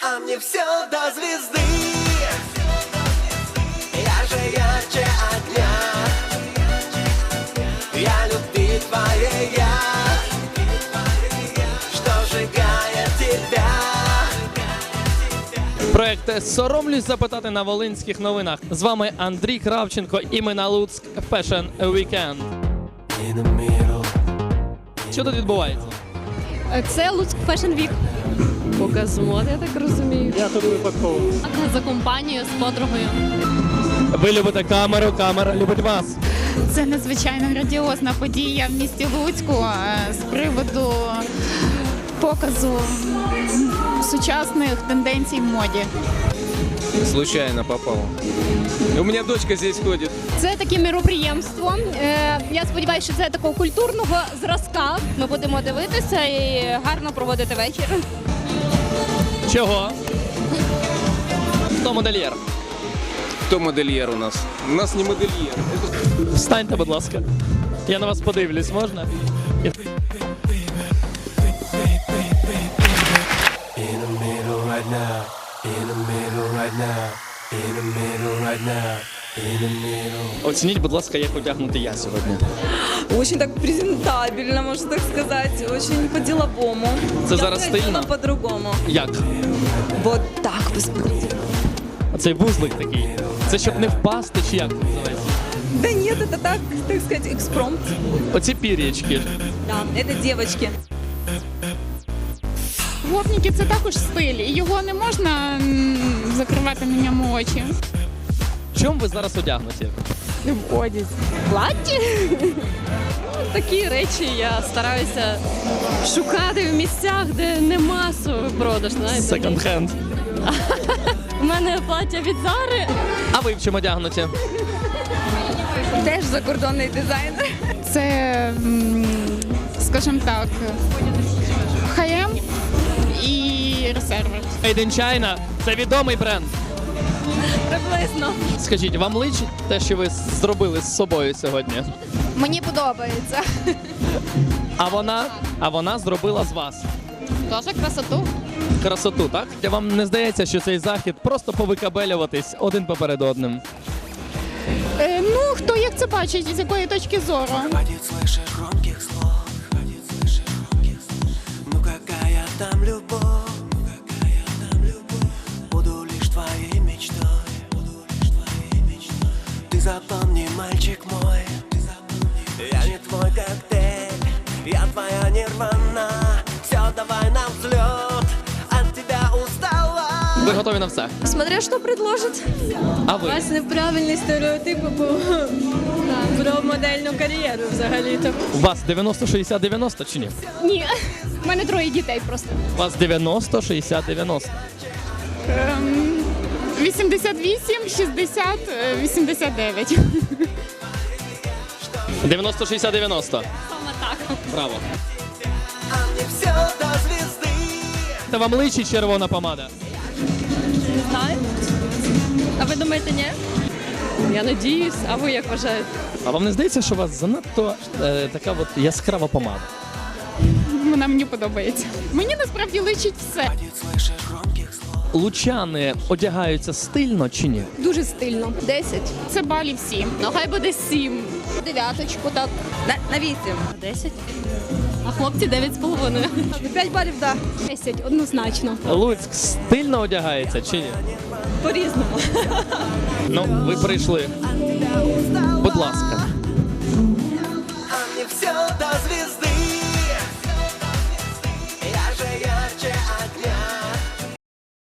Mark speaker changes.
Speaker 1: А мне все до звезды Я же ярче огня Я любви твоя Что сжигает тебя
Speaker 2: Проект Соромлюсь запитати на Волинських новинах. З вами Андрій Кравченко і ми на Луцьк Fashion Weekend. Що тут відбувається?
Speaker 3: Це Луцьк Fashion Week. Показ мод, я так розумію.
Speaker 2: Я тут випадково.
Speaker 3: За компанією з подругою.
Speaker 2: Ви любите камеру, камера любить вас.
Speaker 4: Це надзвичайно грандіозна подія в місті Луцьку е, з приводу показу сучасних тенденцій в моді.
Speaker 5: Случайно попал. У меня дочка здесь ходит.
Speaker 6: Це таке мероприємство. Е, Я сподіваюся, що це такого культурного зразка. Ми будемо дивитися і гарно проводити вечір.
Speaker 2: Чого? Хто модельєр?
Speaker 5: Кто модельер у нас? У нас не модельер. Это
Speaker 2: Встаньте, будь ласка. Я на вас подивлюсь, можна? Оцініть, будь ласка, як одягнути я сьогодні.
Speaker 7: Очень так презентабельно, можно так сказать, очень по-деловому.
Speaker 2: Це
Speaker 7: Я
Speaker 2: зараз
Speaker 7: бы хотела
Speaker 2: стильно?
Speaker 7: по-другому.
Speaker 2: Як?
Speaker 7: Вот так, посмотрите.
Speaker 2: Оцей вузлик такий. Це щоб не впасти, чи як це називається?
Speaker 7: Да нет, это так, так сказать, экспромт.
Speaker 2: Оці пір'ячки.
Speaker 7: Да, это девочки.
Speaker 4: Гопніки це також стиль, і його не можна м, закривати на ньому очі.
Speaker 2: В чому ви зараз одягнуті? Одязі.
Speaker 6: Платі? Такі речі я стараюся шукати в місцях, де не масовий продаж.
Speaker 2: Секонд-хенд.
Speaker 6: У мене плаття від Зари.
Speaker 2: А ви в чому одягнуті?
Speaker 7: Теж закордонний дизайнер.
Speaker 4: Це, скажімо так, хаєм і ресервер.
Speaker 2: Made in China – це відомий бренд.
Speaker 6: Приблизно.
Speaker 2: Скажіть, вам личить те, що ви зробили з собою сьогодні?
Speaker 6: Мені подобається.
Speaker 2: А вона, а вона зробила з вас
Speaker 6: Тоже красоту.
Speaker 2: красоту, так? Чи Вам не здається, що цей захід просто повикабелюватись один поперед одним?
Speaker 4: Е, ну, хто як це бачить, з якої точки зору?
Speaker 1: Хватит слышать громких слов запомни, мальчик мой Я не твой коктейль Я твоя нирвана Все, давай на взлет От тебя устала
Speaker 2: Ви готові на все?
Speaker 6: Смотря що предложить.
Speaker 2: А ви?
Speaker 6: неправильні стереотипи про модельну кар'єру взагалі-то.
Speaker 2: У вас 90-60-90 чи ні?
Speaker 6: Ні. У мене троє дітей просто.
Speaker 2: У вас 90-60-90.
Speaker 4: Ем, 88, 60, е, 89.
Speaker 2: 90-60-90.
Speaker 6: Саме так.
Speaker 2: Браво.
Speaker 1: А мне все до звезды
Speaker 2: Та вам личить червона помада.
Speaker 6: Не знаю. А ви думаєте, ні? Я надіюсь, а ви як вважаєте?
Speaker 2: А вам не здається, що у вас занадто е, така от яскрава помада?
Speaker 4: Вона мені подобається. Мені насправді личить все.
Speaker 2: Лучани одягаються стильно чи ні?
Speaker 6: Дуже стильно. Десять.
Speaker 4: Це балів 7.
Speaker 6: Ну хай буде сім. Дев'яточку, так.
Speaker 7: На, на 8.
Speaker 6: Десять. А хлопці дев'ять з половиною.
Speaker 7: 5 балів, да.
Speaker 6: Десять, однозначно.
Speaker 2: Луцьк стильно одягається чи ні?
Speaker 7: По-різному.
Speaker 2: Ну, ви прийшли. Будь ласка,